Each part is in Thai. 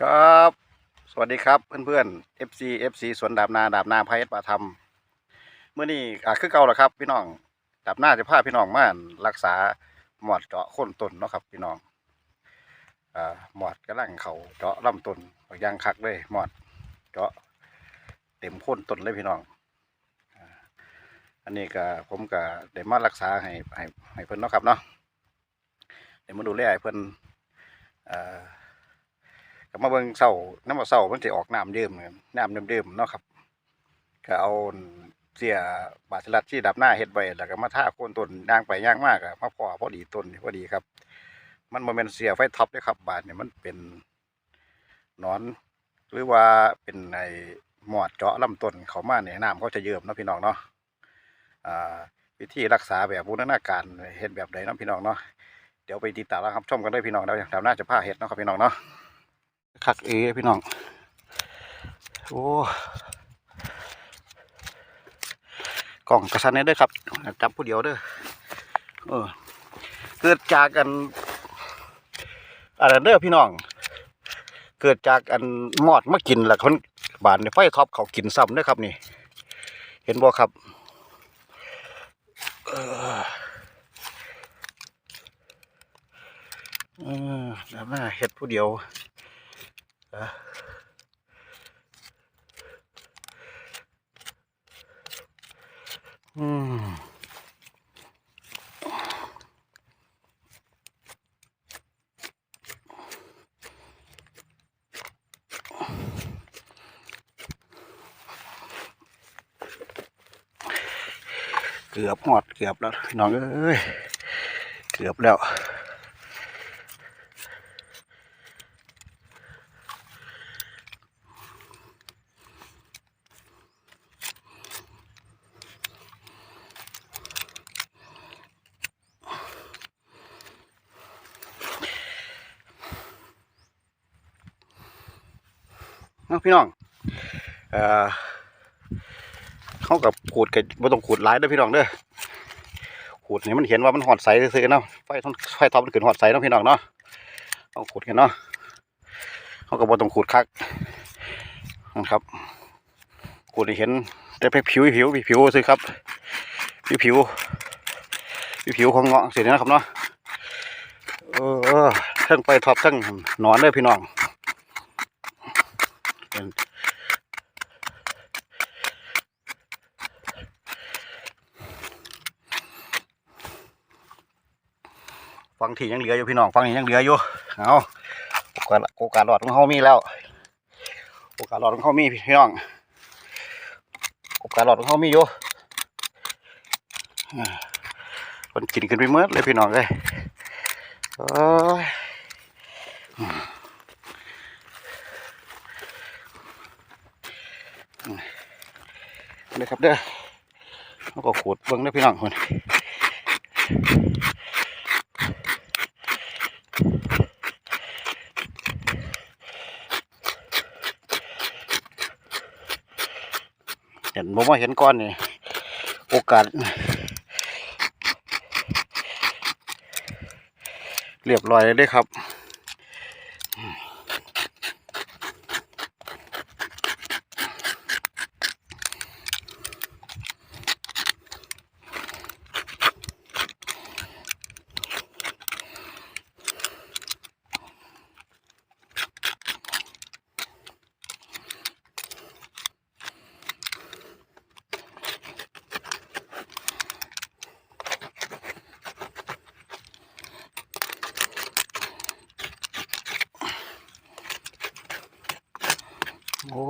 ครับ สวัสดีครับเพื่อนๆ FC FC สวนดาบนาดาบนาพายศป่าธรรมเมื่อนี้อะคือเก่าแล้วครับ พี่น้องดาบนาจะพาพี่น้องมารักษาหมอดเจาะโค้นต้นเนาะครับ พี่น้องอ่าหมอดกระลังเขาเจาะลำต้นบักอยางคักเลยหมอดเจาะเต็มโค้นต้นเลยพี่น้องอันนี้ก็ผมก็ได้มารักษาให้ให้ให้เพิ่อนเนาะครับเนาะเดี๋ยวมาดูแลให้เพิ่อนอ่า ก็มาเบิ่งเสาน้ำมันเสามันจะออกน้ำเดิมน้ำเดิมๆเนาะครับก็เอาเสียบาสลัดที่ดับหน้าเฮ็ดไว้แล้วก็มาท่าโคนต้นย่างไปย่างมากอะมาพอพอดีต้นพอดีครับ มันบ่แม่นเสียไฟท็อปด้อครับ บาดเนี่ยมันเป็นนอน หรือว่าเป็นไอ้หมอดเจาะลำต้นเขามาเนี่ยน้ำเขาจะเยิ้มเนาะพี่น้องเนาะวิธีรักษาแบบบูรณาการเฮ็ดแบบใดเนาะพี่น้องเนาะเดี๋ยวไปติดตามแล้วครับชมกันด้วยพี่น้องเดี๋ยวดาวหน้าจะพาเฮ็ดเนาะครับพี่น้องเนาะ คักเอพี่น้อง โอ้กล่องกระสันนี้ด้วยครับ จับผู้เดียวเด้อเออเกิดจากกันอะไรเด้อพี่น้อง เกิดจากอันมอดมากินแหล้วคนบานไฟท็อปเขากินซ้ำเด้อครับนี่ เห็นบ่ครับเออเออแล้วมาเฮ็ดผู้เดียว อะอืมเกือบหอดเกือบแล้ว น้องเอ้ย เกือบแล้ว นาะพี่น้องเอ่อเขากับขูดกับบ่ต้องขูดหลายเด้อพี่น้องเด้อขูดนี่มันเห็นว่ามันหอดใสซื่อๆเนาะไฟทนไฟท็อปมันขึ้นหอดใสเนาะพี่น้องเนาะต้องขูดกันเนาะเขากับบ่ต้องขูดคักนะครับขูดเห็นแต่เพียผิวผิวผิวซื่อครับผิวผิวผิวของเงาะเสร็จแล้นะครับเนาะเออเออทั้งไฟท็อปทั้งหนอนเด้อพี่น้อง เป็นฟังที่ยังเหลืออยู่พี่น้องฟังที่ยังเหลืออยู่เอาโอกาสหลอดของเขามีแล้วโอกาสหลอดของเขามีพี่น้องโอกาสหลอดของเขามีอยู่คนกินขึ้นไปเมื่อเลยพี่น้องเลยโอ้ย เลยครับเด้อแล้วก็ขูดเบิ้งเด้อพี่น้องคนเห็นผมว่าเห็นก้อนนี่โอกาส เรียบร้อยเลยครับ โอ้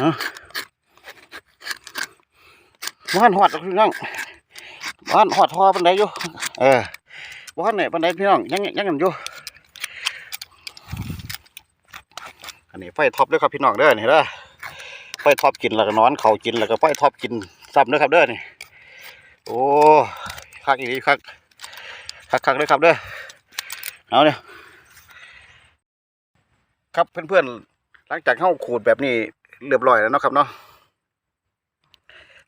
ฮะบ้านหอดพี่น้องบ้านหอดทอปันไดอยู่เออบ้านไหนปันไดพี่น้องยังยังกันอยู่อันนี้ไฟท็อปด้อครับพี่น้องเด้อนี่เด้อไฟท็อปกินแล้วก็นอนเขากินแล้วก็ไฟท็อปกินซ้ำด้อครับเด้อนี่โอ้คักอีกคักคักคักด้อครับเด้อเอาเนี่ยครับเพื่อนหลังจากเข้าขูดแบบนี้ เรียบร้อยแล้วเนาะครับเนาะ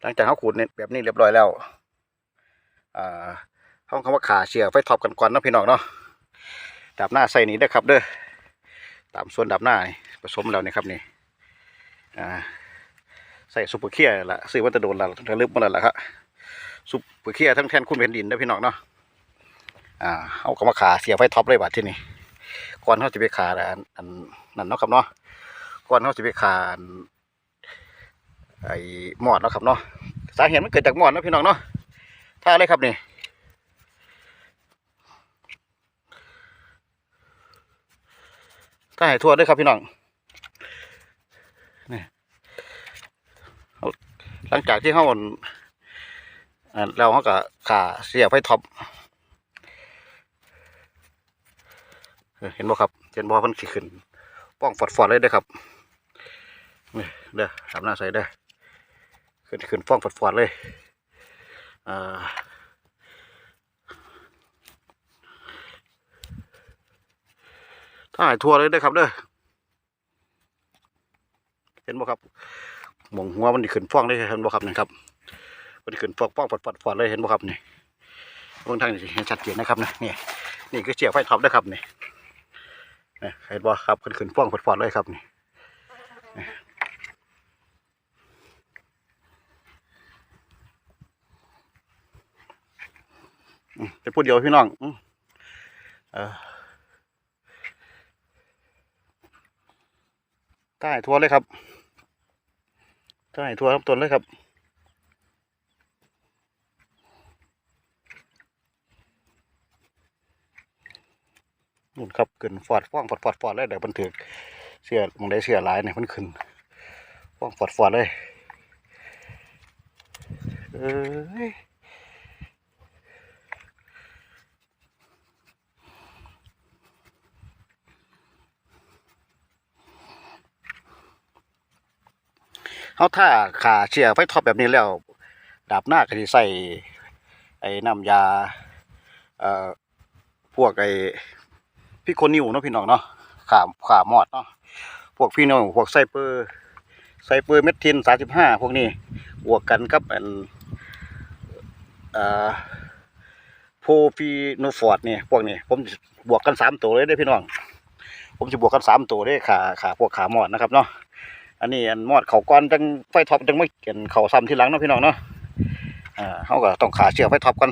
หลังจากเข้าขูดเนี่ยแบบนี้เรียบร้อยแล้วอ่าห้องคำว่าขาเชียร์ไฟท็อปกันก่อนนะพี่น้องเนาะดับหน้าใส่นี้ได้ครับเด้อตามส่วนดับหน้าผสมแล้วนี่ครับนี่อ่าใส่ซุปเปอร์เคียร์ละซื้อวัตถุโดนละระลึกมาแล้วละครับซุปเปอร์เคียร์ทั้งแทนคุณแผ่นดินเด้พี่น้องเนาะอ่าเอาคำว่าขาเสียบไฟท็อปเลยบัดที่นี่ก่อนเขาจะไปขาอันอันนั่นเนาะครับเนาะ ก่อนเขาจะไปขานไอ้หมอดเนาะครับเนาะสาเหตุมันเกิดจากหมอดนะพี่น้องเนาะท่าอะไรครับนี่ถ้าให้ทั่วด้วยครับพี่น้องนี่หลังจากที่เขาอ่อนอ่าแล้วเขาก็ขาเสียบไฟท็อปเออเห็นบ่ครับ เห็นบ่มันสิขึ้น ป้องฟอดฟอดเลยด้อครับ นี่เด้อทำหน้าใส่เด้อขึ้นขึ้นฟ้องฟอดฟอดเลยอ่าถ้าหายทัวเลยเด้อครับเด้อเห็นบ่ครับหมองหัวมันขึ้นฟ้องเลยเห็นบ่ครับนี่ครับมันขึ้นฟ้องฟ้องฟอดฟอดฟอดเลยเห็นบ่ครับนี่บื้องทางนี่เห็นชัดเจนนะครับนะนี่นี่คือเจียไฟท็อปเด้อครับนี่เห็นบ่ครับขึ้นขึ้นฟ้องฟอดๆเลยครับนี่นี่อืม เป็นผู้เดียวพี่น้องใต้ทัวเลยครับใต้ทัวครับตนเลยครับนู่นครับขึ้นฟอดฟ้องฟอดฟอดฟอดเลยเดี๋ยวมันถือเสียมองได้เสียหลายเนี่ยมันขึ้นฟ้องฟอดฟอดเลยเอ้ย เขาถ้าขาเชียร์ไฟท็อปแบบนี้แล้วดาบหน้าก็จะใส่ไอ้น้ำยาเอ่อพวกไอ้พี่คนิวเนาะพี่น้องเนาะขาขาหมอดเนาะพวกพี่น้องพวกไซเปอร์ไซเปอร์เมทินสามสิบห้าพวกนี้บวกกันกับอันอ่าโพฟีโนฟอร์ดเนี่ยพวกนี้ผมบวกกันสามตัวเลยได้พี่น้อง ผมจะบวกกันสามตัวได้ขาขาพวกขาหมอดนะครับเนาะ อันนี้อันมอดเขาก้อนจังไฟท็อปจังไม่เกินเขาซ้ำที่หลังเนาะพี่น้องเนาะอ่าเขาก็ต้องขาเชือกไฟท็อปกัน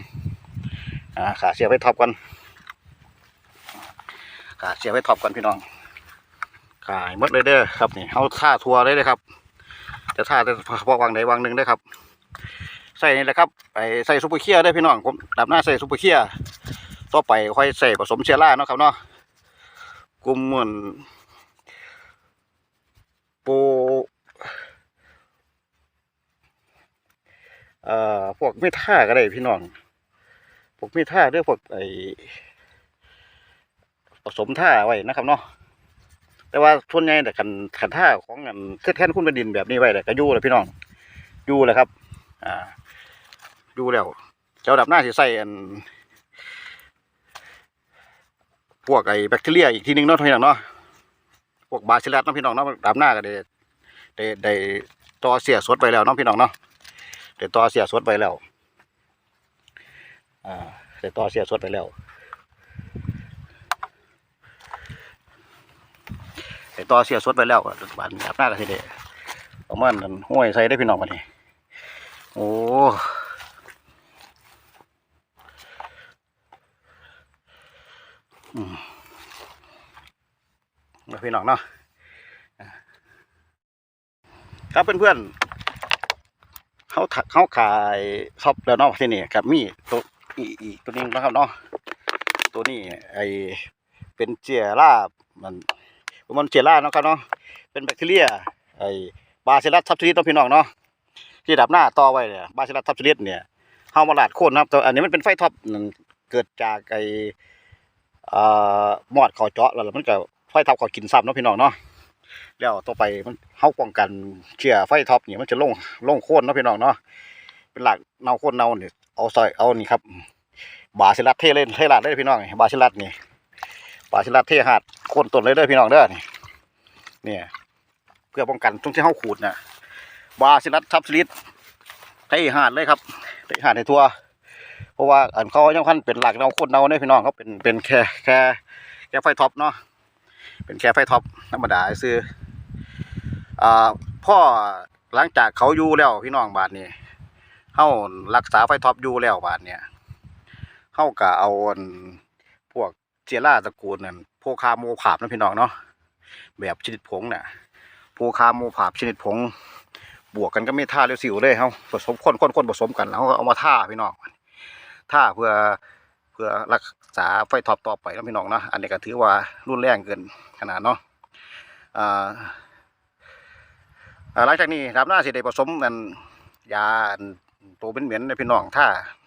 อ่าขาเชือกไฟท็อปกันขาเสียไว้ท็อปกันพี่น้องขายหมดเลยเด้อครับนี่เอาท่าทัวร์เลยเลยครับ จะท่าแต่เฉพาะวางไหนวางหนึ่งได้ครับใส่นี่แหละครับไปใส่ซุปเปอร์เคียร์ได้พี่น้องผมดับหน้าใส่ซุปเปอร์เคียร์ต่อไปค่อยใส่ผสมเชียร่าเนาะครับเนาะกลุ่มเหมือน ปเอ่อพวกไม่ท่าก็ได้พี่น้องพวกไม่ท่าเด้อพวกไอผสมท่าไว้นะครับเนาะแต่ว่าส่วนใหญ่แต่ขันขันท่าของอันเคแท่นคุณเป็นดินแบบนี้ไว้แต่ก็ยู่เลยพี่น้องยู่เลยครับ อ่าอยู่แล้วเจ้าดับหน้าสิใส่อันพวกไอ้แบคทีเรียอีกทีหนึงเนาะพี่น้องเนาะ วกบาซิลัสเนาะพี่น้องเนาะดับหน้าก็ได้ได้ได้ต่อเสียสดไปแล้วเนาะพี่น้องเนาะได้ต่อเสียสดไปแล้วอ่าได้ต่อเสียสดไปแล้วไอ้ต่อเสียสดไปแล้วอะบานแบบหน้าก็สิเดประมาณนั้นห้วยใส่ได้พี่น้องมานี่โอ้อืม เอาพี่น้องเนาะครับเพื่อนๆเขาถักเขาขายช็อปแล้วเนาะที่นี่ครับมีตัวอีอีกตัวนี้นะครับเนาะตัวนี้ไอเป็นเจียร่ามันมันเจล่าเนาะครับเนาะเป็นแบคทีเรียไอบาซิลัสทับซิลิสเนาพี่น้องเนาะที่ดับหน้าต่อไว้เนี่ยบาซิลัสทับซิลิสเนี่ยเฮามาลาดโคนนะครับแต่อันนี้มันเป็นไฟท็อปนั่นเกิดจากไอ้อ่ามอดขาเจาะแล้วมันก็ ฟท็อปเขากินซ้ำเนาะพี่น้องเนาะแล้วต่อไปมันเฮาป้องกันเชื้อไฟท็อปนี่มันจะลงลงโค่นเนาะพี่น้องเนาะเป็นหลักเนาโค่นเนาเนี่ยเอาใส่เอานี่ครับ บาซิลัสเทเล่นเทลาดเลยพี่น้องบาซิลัสนี่บาซิลัสเทหาดโค่นต้นเลยเด้อพี่น้องเด้อนี่เนี่ยเพื่อป้องกันตรงที่เฮาขูดนะบาสิลัดทับสลิดให้หาดเลยครับให้หาดให้ทั่วเพราะว่าอันเขายังคันเป็นหลักเนาโคตรเนาเนี่ยพี่น้องเขาเป็นเป็นแค่แค่แค่ไฟท็อปเนาะ เป็นแค่ไฟท็อปธรรมดาซื้ออ่าพ่อหลังจากเขาอยู่แล้วพี่น้องบาทนี้เฮารักษาไฟท็อปอยู่แล้วบาทเนี่ยเฮาก็เอาพวกเจล่าตระกูลนั่นโพคาโมผาบนะพี่น้องเนาะแบบชนิดผงน่ะโพคาโมผาบชนิดผง บวกกันก็ไม่ท่าเร็วสิวเลยเฮาผสมคนคนคนผสมกันแล้วเขาก็เอามาท่าพี่น้องถ้าเพื่อเพื่อรัก ษาไฟท็อปต่อไปนะพี่น้องเนาะอันนี้ก็ถือว่ารุ่นแรงเกินขนาดเนาะหลังจากนี้ดับหน้าสิได้ผสมกันยาตัวเป็นเหม็นๆนพี่น้องถ้า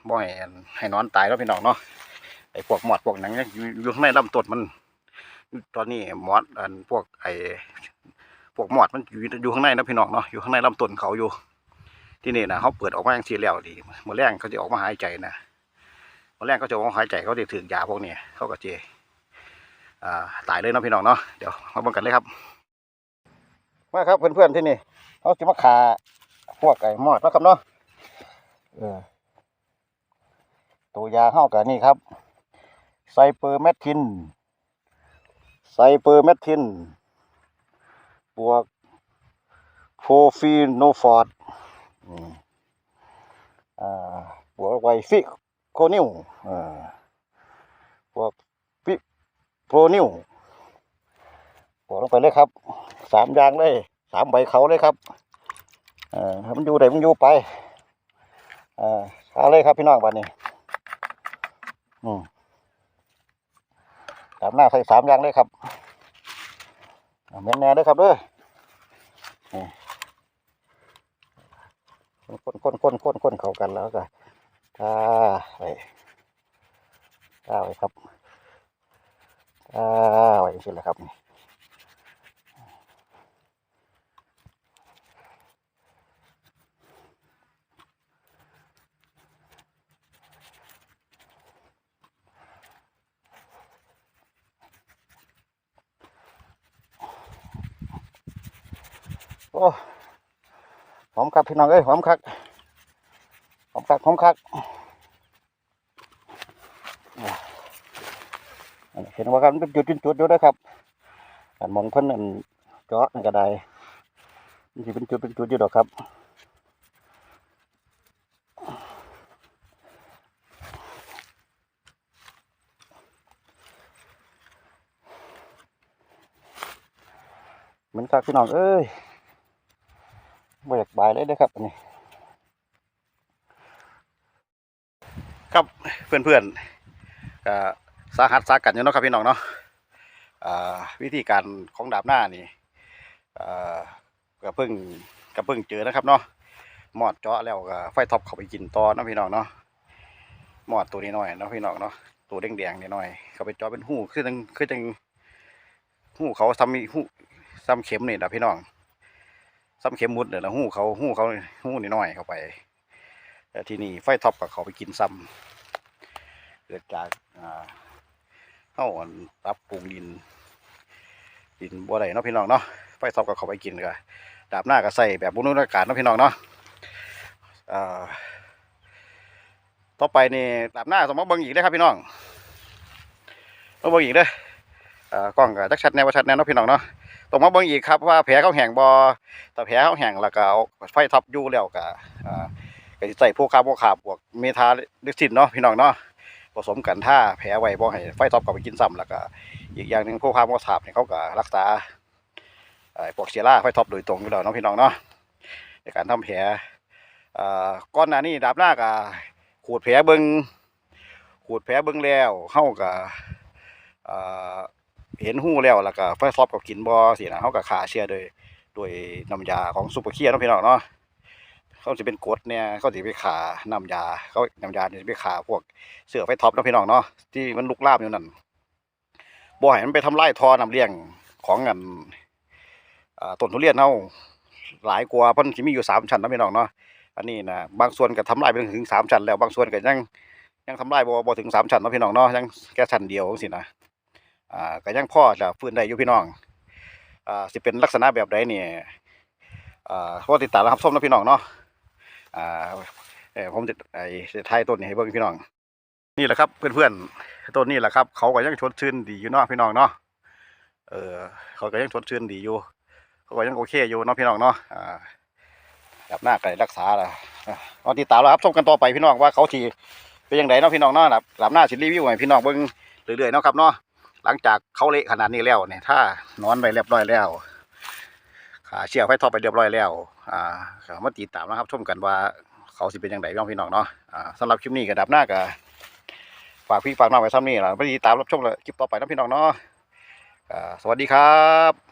บ่อันให้นอนตายแล้วพี่น้องเนาะไอ้พวกหมอดพวกหนังเนี่ยอยู่อยู่ข้างในลำต้นมัน ตอนนี้หมอดอันพวกไอ้พวกหมอดมันอยู่อยู่ข้างในนะพี่น้องเนาะอยู่ข้างในลำต้นเขาอยู่ ที่นี่นะเขาเปิดออกมาอย่างทีแล้วดีเมื่อแรงเขาจะออกมาหายใจนะ วันแรกเขาจะว่าหายใจเขาจะถึงยาพวกนี้เขาก็เจอ่าตายเลยเนาะพี่น้องเนาะเดี๋ยวมาบิ่งกันเลยครับมาครับเพื่อนๆที่นี่เขาจะมาขาพวกไก่มอดนะครับเนาะเออตัวยาเข้ากับนี่ครับไซเปอร์แมททินไซเปอร์แมททินบวกโฟฟีโนฟอร์ดอ่าบวกไวฟิก โคนิวพวกปิโปรนิวบวกลงไปเลยครับ สามย่างเลย สามใบเขาเลยครับเอ่ามันอยู่ไหนมันอยู่ไปอ่าเอาเลยครับพี่น้องบัดนี้อืมสามหน้าใส่สามย่างเลยครับเม็นแน่เด้วยครับเด้อนี่คนคนคนคนคนเข้ากันแล้วก็ อ่าไว้อ่าไว้ครับอ่าไว้สิแหละครับนี่โอ้หอมครับพี่น้องเอ้ยหอมคักห ฝักหอมคักเห็นว่าครับมันเป็นจุดจุดจุดอยู่นะครับอันมองเพิ่นอันเจาะนั่นก็ไดมันสิเป็นจุดเป็นจุดอยู่ดอกครับเหมือนคักพี่น้องเอ้ยบ่อยากบายเลยเด้อครับอันนี้ ครับเพื่อนๆก็สาหัสสากันอยู่เนาะครับพี่น้องเนาะวิธีการของดาบหน้านี่ก็เพิ่งก็เพิ่งเจอนะครับเนาะหมอดเจาะแล้วก็ไฟท็อปเข้าไปกินต่อนะพี่น้องเนาะหมอดตัวนี้หน่อยนะพี่น้องเนาะตัวแดงๆนี่หน่อยเขาไปเจาะเป็นหูคือจังคือจังหูเขาทำมีหูซ้ำเข็มนี่นะพี่น้องซ้ำเข็มมุดเนี่ยนะหูเขาหูเขาหูนี่หน่อยเข้าไป แต่ที่นี่ไฟท็อปกับเขาไปกินซ้ำเกิดจากอ่าเฮาอันรับปรุงดิน ดินบ่ได้เนาะพี่น้องเนาะไฟซอบก็เขาไปกินก็ดาบหน้าก็ใส่แบบบุญอากาศเนาะพี่น้องเนาะต่อไปนี่ดาบหน้าต้องมาเบิ่งอีกเด้ครับพี่น้องมาเบิ่งอีกเด้อกล้องก็จักชัดแน่ว่าชัดแน่เนาะพี่น้องเนาะต้องมาเบิ่งอีกครับว่าแผลเขาแห้งบ่ถ้าแผลเขาแห้งแล้วก็ไฟทับอยู่แล้วก็ ก็สิใส่พวกคาร์บพวกขาบพวกเมทาลิซินเนาะพี่น้องเนาะผสมกันถ้าแผลไว้บ่ให้ไฟท็อปกลับไปกินซ้ำแล้วก็อีกอย่างหนึ่งพวกพามอสาบเนี่ยเขาก็รักษาไอ้พวกเชื้อราไฟท็อปโดยตรงอยู่แล้วเน้องพี่น้องเนาะในการทำแผลอ่าก้อนหน้านี้ดาบหน้าก็ขูดแผลเบิงขูดแผลเบิงแล้วเข้ากับอ่าเห็นหูแล้วแล้วก็ไฟท็อปกับกินบ่สินะเขาก็ขาเชื้อโดยโดยน้ำยาของซูเปอร์เคียร์เนาะพี่น้องเนาะ เขาจะเป็นกดเนี่ยเขาจะไปขาน้ำยาเขาน้ำยาเนี่ยจะไปขาพวกเสือไฟท็อปนะพี่น้องเนาะที่มันลุกลามอยู่นั่นบ่ให้มันไปทำลายทอนำเลี้ยงของกันต้นทุเรียนเฮาหลายกว่าเพิ่นสิมีอยู่สามชั้นนะพี่น้องเนาะอันนี้นะบางส่วนก็ทำลายไปถึงสามชั้นแล้วบางส่วนก็ยังยังทำลายบ่บ่ถึงสามชั้นนะพี่น้องเนาะยังแค่ชั้นเดียวจังซี่นะอ่าก็ยังพ่อจะฟื้นได้อยู่พี่น้องอ่าสิเป็นลักษณะแบบใดเนี่ยอ่าพอติดตามแล้วครับส้มนะพี่น้องเนาะ อ่าเออผมจะไอ้จะถ่ายต้นนี้ให้เบิ่งพี่น้อง นี่แหละครับ เพื่อนๆต้นนี้แหละครับ เขาก็ยังชดชื่นดีอยู่เนาะพี่น้องเนาะเออเขาก็ยังชดชื่นดีอยู่เขาก็ยังโอเคอยู่เนาะพี่น้องเนาะอ่าแบบหน้าไก่รักษาละอะเอาติดตามแล้วครับชมกันต่อไปพี่น้องว่าเขาทีเป็นยังไงเนาะพี่น้องเนาะแบบแบบหน้าสิรีวิวให้พี่น้องเบิ่งเรื่อยๆเนาะครับเนาะหลังจากเขาเละขนาดนี้แล้วเนี่ยถ้านอนไปเรียบร้อยแล้ว ขาเชือกไฟทอไปเรียบร้อยแล้วอ่ามาติดตามนะครับชมกันว่าเขาสิเป็นยังไงน้องพี่น้องเนาะอ่าสำหรับคลิปนี้ก็ดับหน้ากับฝากพี่ฝากน้องไว้ซ้ำนี่แหละไปติดตามรับชมเลยคลิปต่อไปนะพี่น้องเนาะอ่าสวัสดีครับ